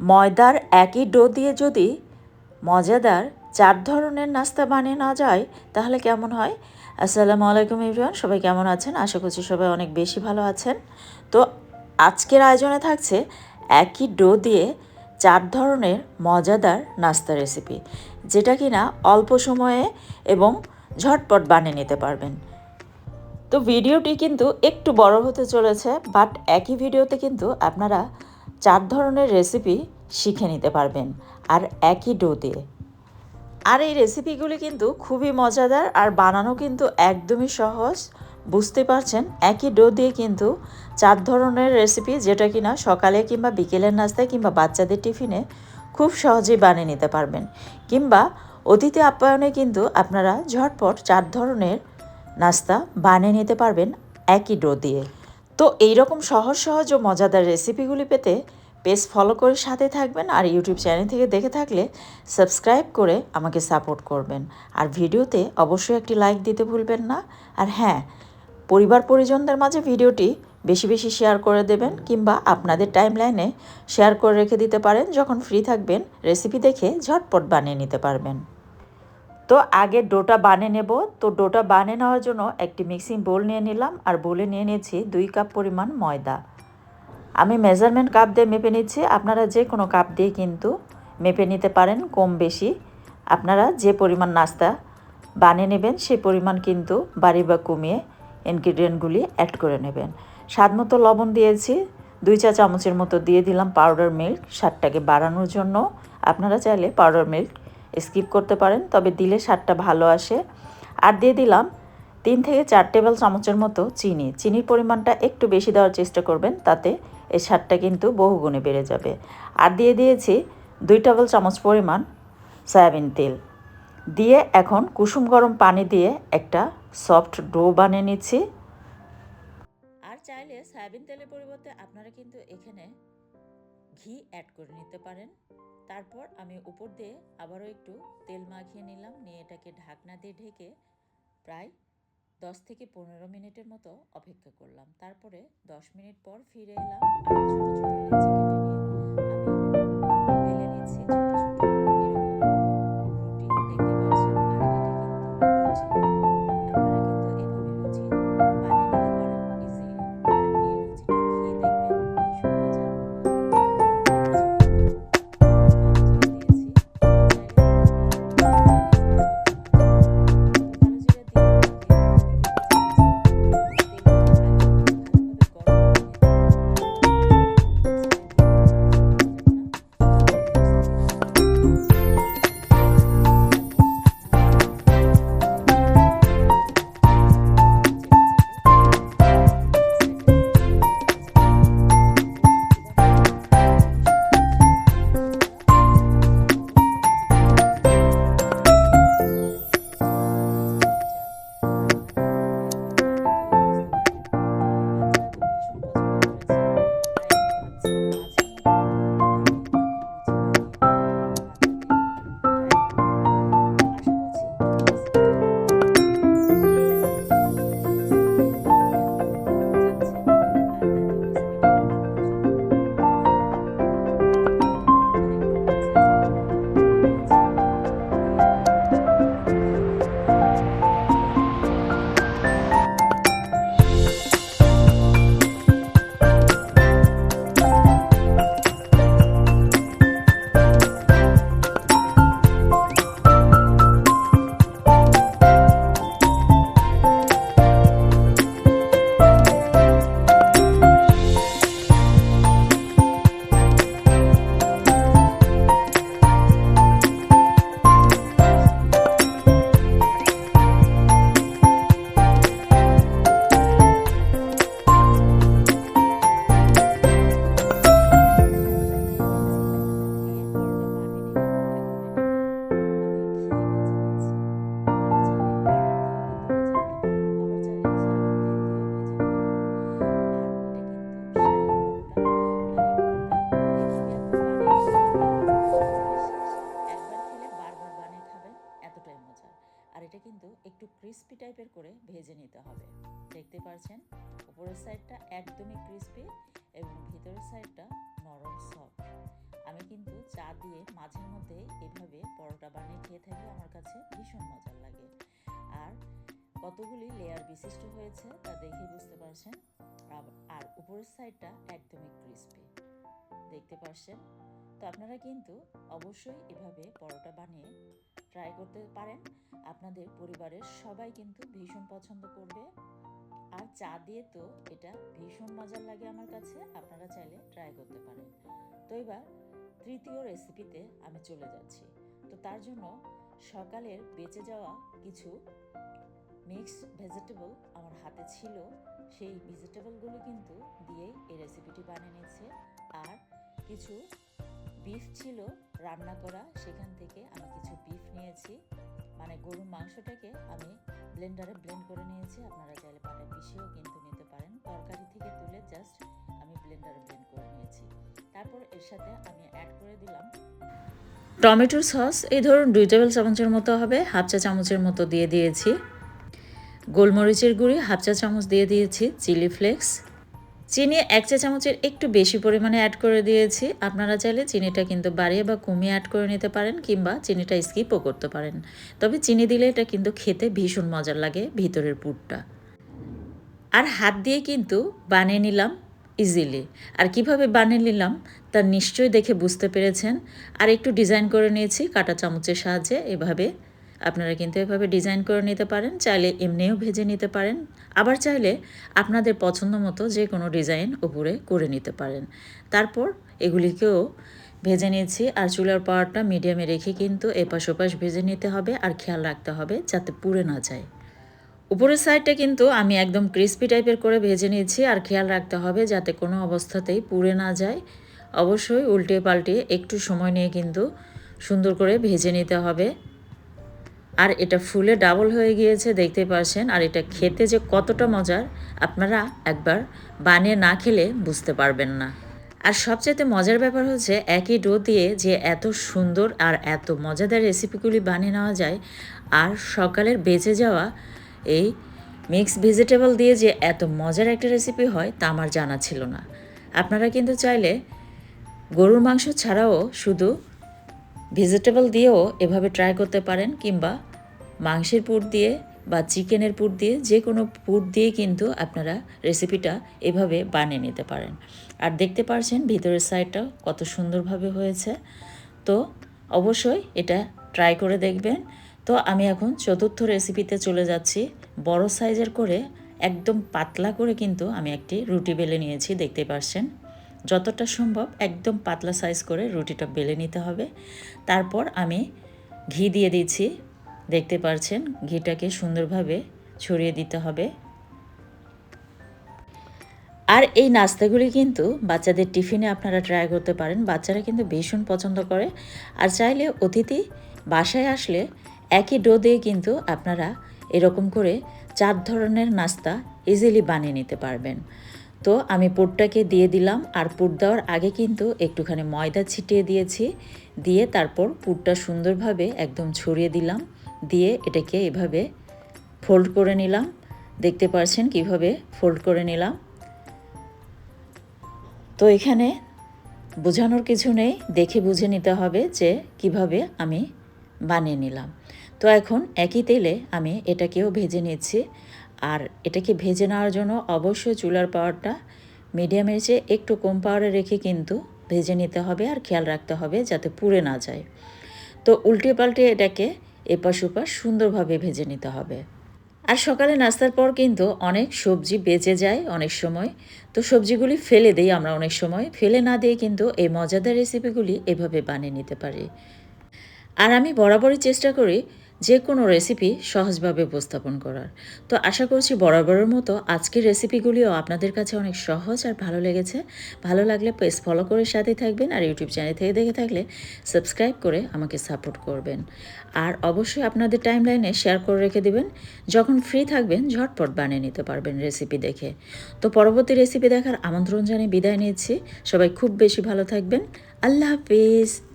ময়দার একই ডো দিয়ে যদি মজাদার চার ধরনের নাস্তা বানিয়ে না যায়, তাহলে কেমন হয়? আসসালামু আলাইকুম ইভরিওয়ান সবাই কেমন আছেন? আশা করছি সবাই অনেক বেশি ভালো আছেন। তো আজকের আয়োজনে থাকছে একই ডো দিয়ে চার ধরনের মজাদার নাস্তা রেসিপি, যেটা কিনা অল্প সময়ে এবং ঝটপট বানিয়ে নিতে পারবেন। তো ভিডিওটি কিন্তু একটু বড় হতে চলেছে, বাট একই ভিডিওতে কিন্তু আপনারা চার ধরনের রেসিপি শিখে নিতে পারবেন, আর একই ডো দিয়ে আর এই রেসিপিগুলি কিন্তু খুবই মজাদার আর বানানো কিন্তু একদমই সহজ। বুঝতে পারছেন? একই ডো দিয়ে কিন্তু চার ধরনের রেসিপি যেটা কিনা সকালে কিংবা বিকেলের নাস্তায় কিংবা বাচ্চাদের টিফিনে খুব সহজেই বানিয়ে নিতে পারবেন। কিংবা অতিথি আপ্যায়নে কিন্তু আপনারা ঝটপট চার ধরনের নাস্তা বানিয়ে নিতে পারবেন একই ডো দিয়ে। তো এইরকম সহজ সহজ ও মজাদার রেসিপিগুলি পেতে পেজ ফলো করে সাথে থাকবেন আর ইউটিউব চ্যানেল থেকে দেখে থাকলে সাবস্ক্রাইব করে আমাকে সাপোর্ট করবেন। আর ভিডিওতে অবশ্যই একটি লাইক দিতে ভুলবেন না। আর হ্যাঁ পরিবার পরিজনদের মাঝে ভিডিওটি বেশি বেশি শেয়ার করে দেবেন কিংবা আপনাদের টাইমলাইনে শেয়ার করে রেখে দিতে পারেন। যখন ফ্রি থাকবেন রেসিপি দেখে ঝটপট বানিয়ে নিতে পারবেন। তো আগে ডোটা বানিয়ে নেব। তো ডোটা বানিয়ে নেওয়ার জন্য একটি মিক্সিং বোল নিয়ে নিলাম আর বোলে নিয়ে নিয়েছি দুই কাপ পরিমাণ ময়দা। আমি মেজারমেন্ট কাপ দিয়ে মেপে নিচ্ছি। আপনারা যে কোনো কাপ দিয়ে কিন্তু মেপে নিতে পারেন কম বেশি। আপনারা যে পরিমাণ নাস্তা বানিয়ে নেবেন সেই পরিমাণ কিন্তু বাড়ি বা কমিয়ে ইনগ্রিডিয়েন্টগুলি অ্যাড করে নেবেন। স্বাদ মতো লবণ দিয়েছি, দুই চা চামচের মতো দিয়ে দিলাম পাউডার মিল্ক স্বাদটাকে বাড়ানোর জন্য। আপনারা চাইলে পাউডার মিল্ক স্কিপ করতে পারেন, তবে দিলে স্বাদটা ভালো আসে। আর দিয়ে দিলাম তিন থেকে চার টেবিল চামচের মতো চিনি। চিনির পরিমাণটা একটু বেশি দেওয়ার চেষ্টা করবেন, তাতে এই স্বাদটা কিন্তু বহুগুণে বেড়ে যাবে। আর দিয়ে দিয়েছি দুই টেবিল চামচ পরিমাণ সয়াবিন তেল। দিয়ে এখন কুসুম গরম পানি দিয়ে একটা সফট ডো বানিয়ে নিচ্ছি। আর চাইলে সয়াবিন তেলের পরিবর্তে আপনারা কিন্তু এখানে ঘি অ্যাড করে নিতে পারেন। তারপর আমি উপর দিয়ে আবারও একটু তেল মাখিয়ে নিলাম, নিয়ে এটাকে ঢাকনা দিয়ে ঢেকে প্রায় দশ থেকে পনেরো মিনিটের মতো অপেক্ষা করলাম। তারপরে দশ মিনিট পর ফিরে এলাম ছোটো ছোটো ভেজে নিতে হবে। দেখতে পাচ্ছেন উপরের সাইডটা একদমই ক্রিস্পি এবং ভিতরের সাইডটা নরম সফট আমি কিন্তু চা দিয়ে মাঝে মধ্যে এভাবে পরোটা বানিয়ে খেয়ে থাকি, আমার কাছে ভীষণ মজার লাগে। আর কতগুলি লেয়ার বিশিষ্ট হয়েছে তা দেখে বুঝতে পারছেন? আর উপরের সাইডটা একদমই ক্রিস্পি দেখতে পারছেন? তো আপনারা কিন্তু অবশ্যই এভাবে পরোটা বানিয়ে ট্রাই করতে পারেন। আপনাদের পরিবারের সবাই কিন্তু ভীষণ পছন্দ করবে। আর চা দিয়ে তো এটা ভীষণ মজার লাগে আমার কাছে, আপনারা চাইলে ট্রাই করতে পারেন। তো এবার তৃতীয় রেসিপিতে আমি চলে যাচ্ছি। তো তার জন্য সকালের বেঁচে যাওয়া কিছু মিক্সড ভেজিটেবল আমার হাতে ছিল। সেই ভেজিটেবলগুলো কিন্তু দিয়েই এই রেসিপিটি বানিয়ে নিচ্ছে। আর কিছু বিফ ছিল রান্না করা সেখান থেকে গরুর মাংসটাকে আমি ব্লেন্ডারে ব্লেন্ড করে নিয়েছি। আপনারা চাইলে পাটা পিষেও কিন্তু নিতে পারেন। তরকারি থেকে তুলে জাস্ট আমি ব্লেন্ডারে ব্লেন্ড করে নিয়েছি। তারপর এর সাথে আমি অ্যাড করে দিলাম টমেটোর সস। এই ধরুন দুই টেবিল চামচের মতো হবে। হাফ চা চামচের মতো দিয়ে দিয়েছি। গোলমরিচের গুঁড়ি হাফ চা চামচ দিয়ে দিয়েছি। Chilli flakes. চিনি এক চা চামচের একটু বেশি পরিমাণে অ্যাড করে দিয়েছি। আপনারা চাইলে চিনিটা কিন্তু বাড়িয়ে বা কমিয়ে অ্যাড করে নিতে পারেন কিংবা চিনিটা স্কিপও করতে পারেন। তবে চিনি দিলে এটা কিন্তু খেতে ভীষণ মজার লাগে ভিতরের পুরটা। আর হাত দিয়ে কিন্তু বানিয়ে নিলাম ইজিলি আর কীভাবে বানিয়ে নিলাম তা নিশ্চয়ই দেখে বুঝতে পেরেছেন। আর একটু ডিজাইন করে নিয়েছি, কাটা চামচের সাহায্যে এভাবে আপনারা কিন্তু এভাবে ডিজাইন করে নিতে পারেন, চাইলে এমনিও ভেজে নিতে পারেন, আবার চাইলে আপনাদের পছন্দ মতো যে কোনো ডিজাইন উপরে করে নিতে পারেন। তারপর এগুলিকেও ভেজে নিয়েছি আর চুলার পাওয়ারটা মিডিয়ামে রেখে কিন্তু এপাশ ওপাশ ভেজে নিতে হবে, আর খেয়াল রাখতে হবে যাতে পুড়ে না যায়। উপরের সাইডটা কিন্তু আমি একদম ক্রিস্পি টাইপের করে ভেজে নিয়েছি আর খেয়াল রাখতে হবে যাতে কোনো অবস্থাতেই পুড়ে না যায়। অবশ্যই উল্টে পাল্টে একটু সময় নিয়ে কিন্তু সুন্দর করে ভেজে নিতে হবে। আর এটা ফুলে ডাবল হয়ে গিয়েছে দেখতে পারছেন। আর এটা খেতে যে কতটা মজার, আপনারা একবার বানিয়ে না খেলে বুঝতে পারবেন না। আর সবচেয়ে মজার ব্যাপার হচ্ছে, একই ডো দিয়ে যে এত সুন্দর আর এত মজাদার রেসিপিগুলি বানিয়ে নেওয়া যায়, আর সকালের বেঁচে যাওয়া এই মিক্স ভেজিটেবল দিয়ে যে এত মজার একটা রেসিপি হয়, তা আমার জানা ছিল না। আপনারা কিন্তু চাইলে গরুর মাংস ছাড়াও শুধু ভেজিটেবল দিয়েও এভাবে ট্রাই করতে পারেন, কিংবা মাংসের পুর দিয়ে বা চিকেনের পুর দিয়ে, যে কোনো পুর দিয়ে কিন্তু আপনারা রেসিপিটা এভাবে বানিয়ে নিতে পারেন। আর দেখতে পারছেন ভিতরের সাইডটা কত সুন্দরভাবে হয়েছে। তো অবশ্যই এটা ট্রাই করে দেখবেন। তো আমি এখন চতুর্থ রেসিপিতে চলে যাচ্ছি। বড় সাইজের করে, একদম পাতলা করে কিন্তু আমি একটি রুটি বেলে নিয়েছি, দেখতে পারছেন। যতটা সম্ভব একদম পাতলা সাইজ করে রুটিটা বেলে নিতে হবে। তারপর আমি ঘি দিয়ে দিচ্ছি। দেখতে পারছেন, ঘিটাকে সুন্দরভাবে ছড়িয়ে দিতে হবে। আর এই নাস্তাগুলি কিন্তু বাচ্চাদের টিফিনে আপনারা ট্রাই করতে পারেন। বাচ্চারা কিন্তু ভীষণ পছন্দ করে। আর চাইলে অতিথি বাসায় আসলে একই ডো দিয়ে কিন্তু আপনারা এরকম করে চার ধরনের নাস্তা ইজিলি বানিয়ে নিতে পারবেন। তো আমি পুরটাকে দিয়ে দিলাম আর পুর দেওয়ার আগে কিন্তু একটুখানি ময়দা ছিটিয়ে দিয়েছি। দিয়ে তারপর পুরটা সুন্দরভাবে একদম ছড়িয়ে দিলাম। দিয়ে এটাকে এভাবে ফোল্ড করে নিলাম। দেখতে পারছেন কীভাবে ফোল্ড করে নিলাম। তো এখানে বোঝানোর কিছু নেই, দেখে বুঝে নিতে হবে যে কীভাবে আমি বানিয়ে নিলাম। তো এখন একই তেলে আমি এটাকেও ভেজে নিচ্ছি। আর এটাকে ভেজে নেওয়ার জন্য অবশ্যই চুলার পাওয়ারটা মিডিয়ামের চেয়ে একটু কম পাওয়ারে রেখে কিন্তু ভেজে নিতে হবে আর খেয়াল রাখতে হবে যাতে পুড়ে না যায়। তো উল্টে পাল্টে এটাকে এপাশ ওপাশ সুন্দরভাবে ভেজে নিতে হবে। আর সকালে নাস্তার পর কিন্তু অনেক সবজি বেঁচে যায় অনেক সময়। তো সবজিগুলি ফেলে দেই আমরা অনেক সময়। ফেলে না দিয়ে কিন্তু এই মজাদার রেসিপিগুলি এভাবে বানিয়ে নিতে পারি। আর আমি বরাবরই চেষ্টা করি যে কোনো রেসিপি সহজভাবে উপস্থাপন করার। তো আশা করছি বরাবরের মতো আজকের রেসিপিগুলিও আপনাদের কাছে অনেক সহজ আর ভালো লেগেছে। ভালো লাগলে পেজ ফলো করে সাথে থাকবেন আর ইউটিউব চ্যানেল থেকে দেখে থাকলে সাবস্ক্রাইব করে আমাকে সাপোর্ট করবেন। আর অবশ্যই আপনাদের টাইমলাইনে শেয়ার করে রেখে দেবেন। যখন ফ্রি থাকবেন, ঝটপট বানিয়ে নিতে পারবেন রেসিপি দেখে। তো পরবর্তী রেসিপি দেখার আমন্ত্রণ জানিয়ে বিদায় নিচ্ছি। সবাই খুব বেশি ভালো থাকবেন। আল্লাহ হাফিজ।